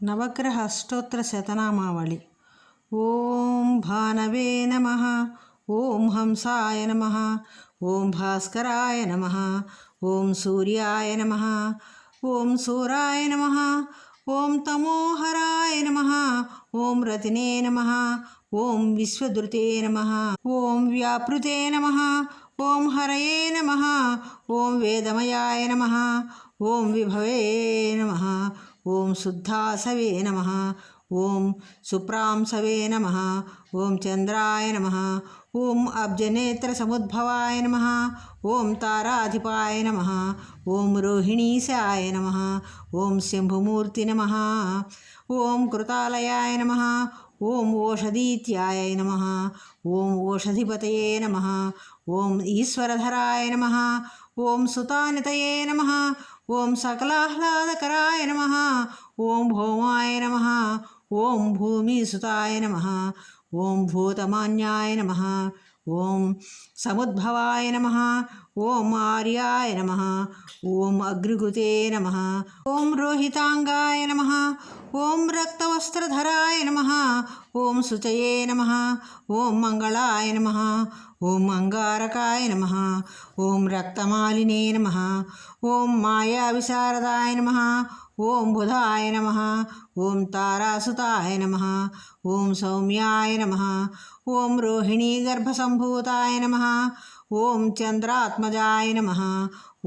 నవగ్రహ అష్టోత్తర శతనామావళి ఓం భానవే నమ ఓం హంసాయ నమ ఓం భాస్కరాయ నమ ఓం సూర్యాయ నమ ఓం సూరాయ నమ ఓం తమోహరాయ నమ ఓం రతినే నమ ఓం విశ్వధృతే నమ ఓం వ్యాపృతే నమ ఓం హరయే నమ ఓం వేదమయాయ నమ ఓం విభవే నమ ఓం శుద్ధాసవే నమ. ఓం సుప్రాంసవే నమ. ఓం చంద్రాయ నమ. ఓం అబ్జనేత్ర సముద్భవాయ నమ. ఓం తారాధిపాయ నమ. ఓం రోహిణీశాయ నమ. ఓం శంభుమూర్తి నమ. ఓం కృతాలయాయ నమ. ఓం ఓషధీత్యాయ నమ. ఓం ఓషధిపతయే నమ. ఓం ఈశ్వరధరాయ నమ. ఓం సుతానితయే నమ. ఓం సకలాహ్లాదకరాయ నమ. ఓం భౌమాయ నమ. ఓం భూమిసుతాయ నమ. ఓం భూతమాన్యాయ నమ. ఓం సముద్భవాయ నమ ఓం ఆర్యాయ నమ ఓం అగ్రిగుతే నమ ఓం రోహితాంగాయ నమ ఓం రక్తవస్త్రధరాయ నమ ఓం శుచయే నమ ఓం మంగళాయ నమ ఓం అంగారకాయ నమ ఓం రక్తమాలినే నమ ఓం మాయా విశారదాయ నమ ఓం బుధాయ నమ ఓం తారాసుతాయ నమ ఓం సౌమ్యాయ నమ ఓం రోహిణీగర్భసంభూతాయ నమ ఓం చంద్రాత్మజాయ నమ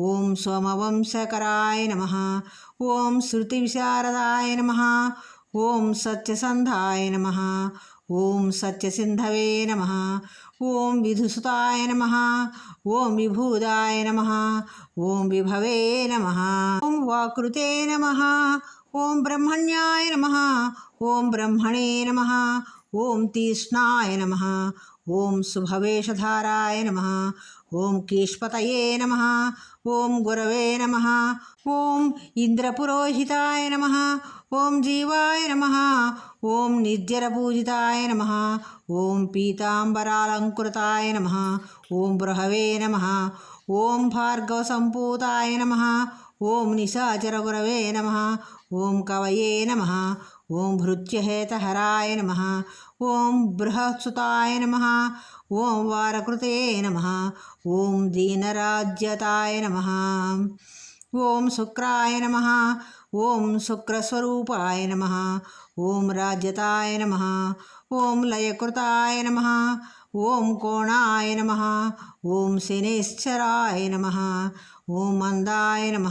ఓం సోమవంశకరాయ నమ ఓం శృతివిశారదాయ నమ ఓం సత్యసంధాయ నమ ఓం సత్యసింధవే నమ ఓం విధుసుతాయ నమ ఓం విభూదాయ నమ ఓం విభవే నమ ఓం వాకృతే నమ ఓం బ్రహ్మణ్యాయ నమ ఓం బ్రహ్మణే నమ ఓం తీష్ణాయ నమ ఓం శుభవేషధారాయ నమ ఓం కీష్పతయే నమ ఓం గురవే నమ ఓం ఇంద్రపురోహితాయ నమ ఓం జీవాయ నమ ఓం నిర్జరపూజితాయ నమ ఓం పీతాంబరాలంకృతాయ నమ ఓం బృహవే నమ ఓం భార్గవసంపూతాయ నమ ఓం నిశాచరగురవే నమ ఓం కవయే నమ. ఓం భృత్యహేతహరాయ నమ. ఓం బృహత్సుతాయ నమ. ఓం వారకృతే నమ. ఓం దీనరాజ్యతాయ నమ. ఓం శుక్రాయ నమ. ఓం శుక్రస్వరూపాయ నమ. ఓం రాజ్యతాయ నమ. ఓం లయకృతాయ నమ. ఓం కోణాయ నమ ఓం శనేశ్వరాయ నమ ఓం మందాయ నమ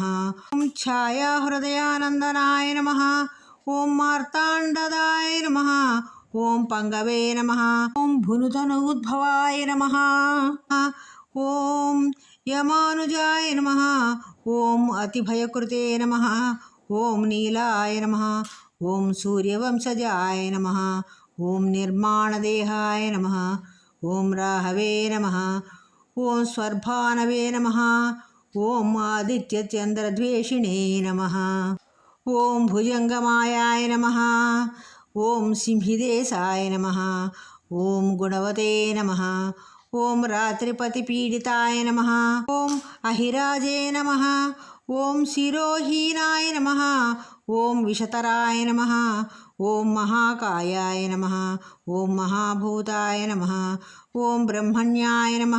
ఓం ఛాయాహృదయానందనాయ నమ ఓం మార్తాండదాయ నమ ఓం పంగవే నమ ఓం భునుతను ఉద్భవాయ నమ ఓం యమానుజాయ నమ ఓం అతిభయకృతే నమ ఓం నీలాయ నమ ఓం సూర్యవంశజాయ నమ ఓం నిర్మాణదేహాయ నమ ఓం రాహవే నమ. ఓం స్వర్భానవే నమ. ఓం ఆదిత్యచంద్రద్వేషిణే నమ. ఓం భుజంగమాయాయ నమ. ఓం సింహిదేశాయ నమ. ఓం గుణవతే నమ. ఓం రాత్రిపతిపీడితాయ నమ. ఓం అహిరాజే నమ. ఓం శిరోహీనాయ నమ. ఓం విషతరాయ నమ ఓం మహాకాయాయ నమ ఓం మహాభూతాయ నమ ఓం బ్రహ్మణ్యాయ నమ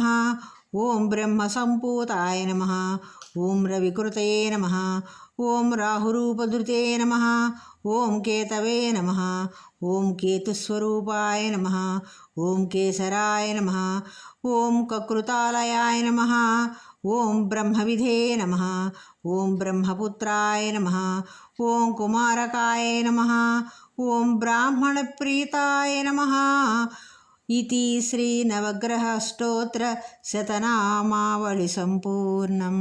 ఓం బ్రహ్మసంపూతాయ నమ ఓం రవికృతయే నమ ఓం రాహురూపధృతే నమ ఓం కేతవే నమ ఓం కేతుస్వరూపాయ నమ ఓం కేసరాయ నమ ఓం కకృతాలయాయ నమ ఓం బ్రహ్మవిధే నమ. ఓం బ్రహ్మపుత్రాయ నమ. ఓం కుమారకాయ నమ. ఓం బ్రాహ్మణప్రీతాయ నమ. ఇది శ్రీ నవగ్రహ స్తోత్ర శతనామావళి సంపూర్ణం.